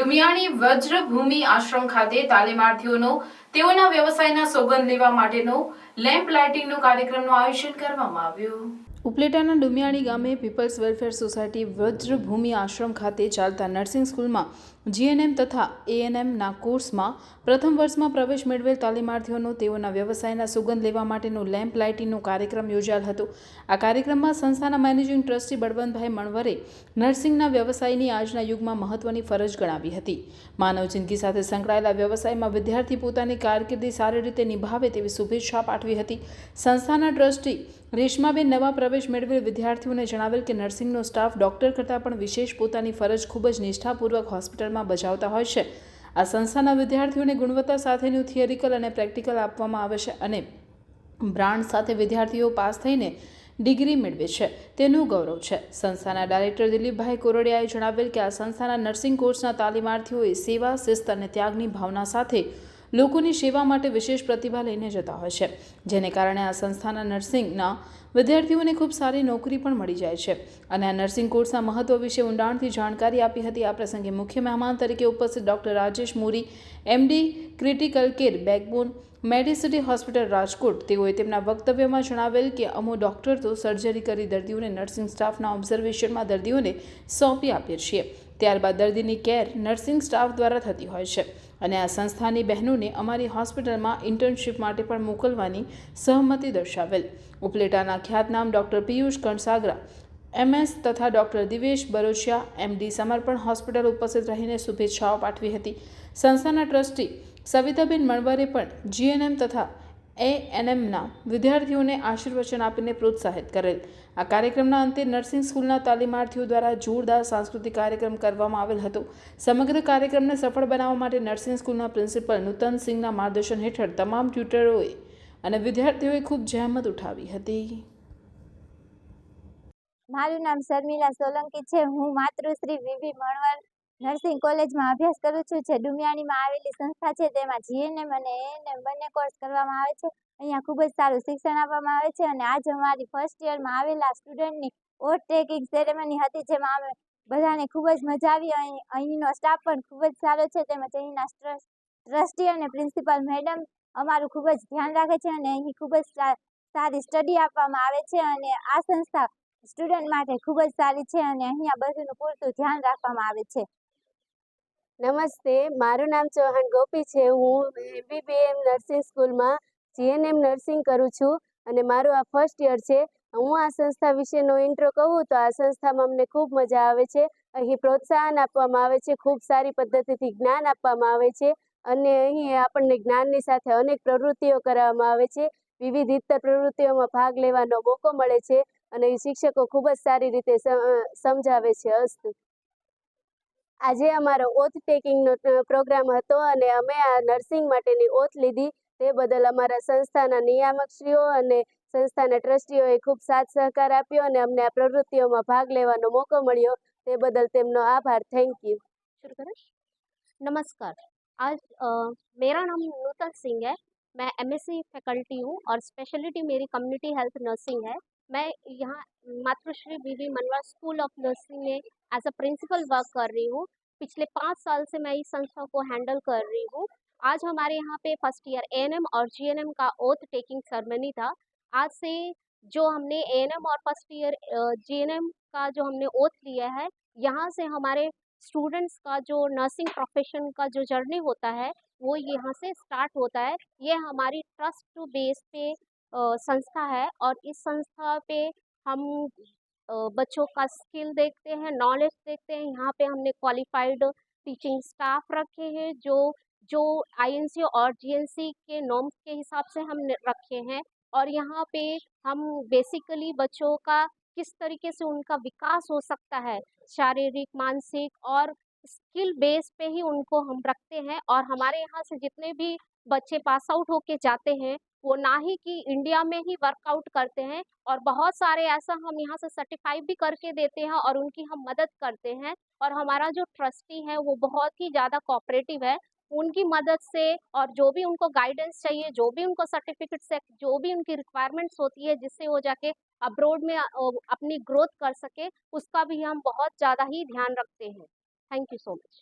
ડુમિયાણી વજ્રભૂમિ આશ્રમ ખાતે તાલીમાર્થીઓનો, તેઓના વ્યવસાયના સોગંદ લેવા માટેનો લેમ્પ લાઇટિંગનો કાર્યક્રમનું આયોજન કરવામાં આવ્યું. ઉપલેટાના ડુમિયાણી ગામે પીપલ્સ વેલફેર સોસાયટી વજ્રભૂમિ આશ્રમ ખાતે ચાલતા નર્સિંગ સ્કૂલમાં જીએનએમ તથા એએનએમના કોર્સમાં પ્રથમ વર્ષમાં પ્રવેશ મેળવેલ તાલીમાર્થીઓનો તેઓના વ્યવસાયના સુગંધ લેવા માટેનો લેમ્પ લાઇટિંગનો કાર્યક્રમ યોજાયેલ હતો. આ કાર્યક્રમમાં સંસ્થાના મેનેજિંગ ટ્રસ્ટી બળવંતભાઈ મણવરે નર્સિંગના વ્યવસાયની આજના યુગમાં મહત્વની ફરજ ગણાવી હતી. માનવ જિંદગી સાથે સંકળાયેલા વ્યવસાયમાં વિદ્યાર્થી પોતાની કારકિર્દી સારી રીતે નિભાવે તેવી શુભેચ્છા પાઠવી હતી. સંસ્થાના ટ્રસ્ટી રેશમાબેન નવા પ્રવેશ મેળવેલ વિદ્યાર્થીઓને જણાવેલ કે નર્સિંગનો સ્ટાફ ડૉક્ટર કરતાં પણ વિશેષ પોતાની ફરજ ખૂબ જ નિષ્ઠાપૂર્વક હોસ્પિટલમાં બજાવતા હોય છે. આ સંસ્થાના વિદ્યાર્થીઓને ગુણવત્તા સાથેનું થિયરિકલ અને પ્રેક્ટિકલ આપવામાં આવે છે અને બ્રાન્ડ સાથે વિદ્યાર્થીઓ પાસ થઈને ડિગ્રી મેળવે છે. તેનું ગૌરવ છે. સંસ્થાના ડાયરેક્ટર દિલીપભાઈ કોરડિયાએ જણાવેલ કે આ સંસ્થાના નર્સિંગ કોર્સના તાલીમાર્થીઓએ સેવા, શિસ્ત અને ત્યાગની ભાવના સાથે લોકોની સેવા માટે વિશેષ પ્રતિભા લઈને જતા હોય છે. જેને કારણે આ સંસ્થાના નર્સિંગના વિદ્યાર્થીઓને ખૂબ સારી નોકરી પણ મળી જાય છે. અને આ નર્સિંગ કોર્સના મહત્વ વિશે ઊંડાણથી જાણકારી આપી હતી. આ પ્રસંગે મુખ્ય મહેમાન તરીકે ઉપસ્થિત doctor Rajesh Muri, MD critical care backbone medicity hospital Rajkot. તેઓએ તેમના વક્તવ્યમાં જણાવેલ કે અમો ડૉક્ટર તો સર્જરી કરી દર્દીઓને નર્સિંગ સ્ટાફના ઓબ્ઝર્વેશનમાં દર્દીઓને સોંપી આપીએ છીએ. ત્યારબાદ દર્દીની કેર નર્સિંગ સ્ટાફ દ્વારા થતી હોય છે. અને આ સંસ્થાની બહેનોને અમારી હોસ્પિટલમાં ઇન્ટર્નશીપ માટે પણ મોકલવાની સહમતિ દર્શાવેલ. ઉપલેટાના ખ્યાતનામ ડૉક્ટર પિયુષ કણસાગરા, એમએસ તથા doctor Divesh Barochiya, MD Samarpan hospital ઉપસ્થિત રહીને શુભેચ્છાઓ પાઠવી હતી. સંસ્થાના ટ્રસ્ટી સવિતાબેન મણવરે પણ જીએનએમ તથા એએનએમના વિદ્યાર્થીઓને આશીર્વચન આપીને પ્રોત્સાહિત કરેલ. આ કાર્યક્રમના અંતે નર્સિંગ સ્કૂલના તાલીમાર્થીઓ દ્વારા જોરદાર સાંસ્કૃતિક કાર્યક્રમ કરવામાં આવેલ હતો. સમગ્ર કાર્યક્રમને સફળ બનાવવા માટે નર્સિંગ સ્કૂલના પ્રિન્સિપલ નૂતન સિંહના માર્ગદર્શન હેઠળ તમામ ટ્યુટરોએ અને વિદ્યાર્થીઓએ ખૂબ જહેમત ઉઠાવી હતી. મારું નામ શર્મિલા સોલંકી છે. હું માતૃશ્રી વીવી મણવર નર્સિંગ કોલેજમાં અભ્યાસ કરું છું, જે ડુમિયાણીમાં આવેલી સંસ્થા છે, તેમાં જીએનએમ અને એએનએમ બંને કોર્સ કરવામાં આવે છે. અહીંયા ખૂબ જ સારું શિક્ષણ આપવામાં આવે છે અને આજ અમારી ફર્સ્ટ યરમાં આવેલા સ્ટુડન્ટની ઓટ ટેકિંગ સેરેમની હતી, જેમાં અમે બધાને ખૂબ જ મજા આવી. અહીં, અહીંનો સ્ટાફ પણ ખૂબ જ સારો છે, તેમજ અહીંના ટ્રસ્ટ અને પ્રિન્સિપાલ મેડમ અમારું ખૂબ જ ધ્યાન રાખે છે અને અહીં ખૂબ જ સારી સ્ટડી આપવામાં આવે છે અને આ સંસ્થા સ્ટુડન્ટ માટે ખૂબ જ સારી છે અને અહીંયા બધુંનું પૂરતું ધ્યાન રાખવામાં આવે છે. નમસ્તે, મારું નામ ચૌહાણ ગોપી છે. હું એમબીબીએમ નર્સિંગ સ્કૂલમાં જીએનએમ નર્સિંગ કરું છું અને મારું આ ફર્સ્ટ યર છે. હું આ સંસ્થા વિશેનો ઇન્ટ્રો કહું તો આ સંસ્થામાં અમને ખૂબ મજા આવે છે. અહીં પ્રોત્સાહન આપવામાં આવે છે, ખૂબ સારી પદ્ધતિથી જ્ઞાન આપવામાં આવે છે અને અહીં આપણને જ્ઞાનની સાથે અનેક પ્રવૃત્તિઓ કરાવવામાં આવે છે. વિવિધ પ્રવૃત્તિઓમાં ભાગ લેવાનો મોકો મળે છે અને શિક્ષકો ખૂબ જ સારી રીતે સમજાવે છે અસ્તુ. આજે અમારો ઓથ ટેકિંગનો પ્રોગ્રામ હતો અને અમે આ નર્સિંગ માટેની ઓથ લીધી તે બદલ અમારા સંસ્થાના નિયામકશ્રીઓ અને સંસ્થાના ટ્રસ્ટીઓએ ખૂબ સાથ સહકાર આપ્યો અને અમને આ પ્રવૃત્તિઓમાં ભાગ લેવાનો મોકો મળ્યો તે બદલ તેમનો આભાર થેન્ક યુ शुरू करें नमस्कार आज अ, मेरा नाम नूतन सिंह है मैं एमएससी फैकल्टी हूँ और स्पेशलिटी मेरी कम्युनिटी हेल्थ नर्सिंग है मैं यहाँ Matrushri BB Manva school of nursing में एज अ प्रिंसिपल वर्क कर रही हूँ। पिछले पाँच साल से मैं इस संस्था को हैंडल कर रही हूँ। आज हमारे यहाँ पे फ़र्स्ट ईयर एएनएम और जीएनएम का ओथ टेकिंग सेरेमनी था। आज से जो हमने एएनएम और फ़र्स्ट ईयर जीएनएम का जो हमने ओथ लिया है, यहाँ से हमारे स्टूडेंट्स का जो नर्सिंग प्रोफेशन का जो जर्नी होता है, वो यहाँ से स्टार्ट होता है। ये हमारी ट्रस्ट टू बेस पे संस्था है और इस संस्था पे हम बच्चों का स्किल देखते हैं, नॉलेज देखते हैं। यहाँ पे हमने क्वालिफाइड टीचिंग स्टाफ रखे हैं जो जो आईएनसी और जीएनसी के नॉर्म्स के हिसाब से हम रखे हैं और यहाँ पे हम बेसिकली बच्चों का किस तरीके से उनका विकास हो सकता है, शारीरिक, मानसिक और स्किल बेस पे ही उनको हम रखते हैं और हमारे यहाँ से जितने भी बच्चे पास आउट होके जाते हैं वो ना ही कि इंडिया में ही वर्कआउट करते हैं और बहुत सारे ऐसा हम यहाँ से सर्टिफाई भी करके देते हैं और उनकी हम मदद करते हैं और हमारा जो ट्रस्टी है वो बहुत ही ज़्यादा कॉपरेटिव है। उनकी मदद से और जो भी उनको गाइडेंस चाहिए, जो भी उनको सर्टिफिकेट से, जो भी उनकी रिक्वायरमेंट्स होती है जिससे वो जाके अब्रोड में अपनी ग्रोथ कर सके, उसका भी हम बहुत ज़्यादा ही ध्यान रखते हैं। Thank you so much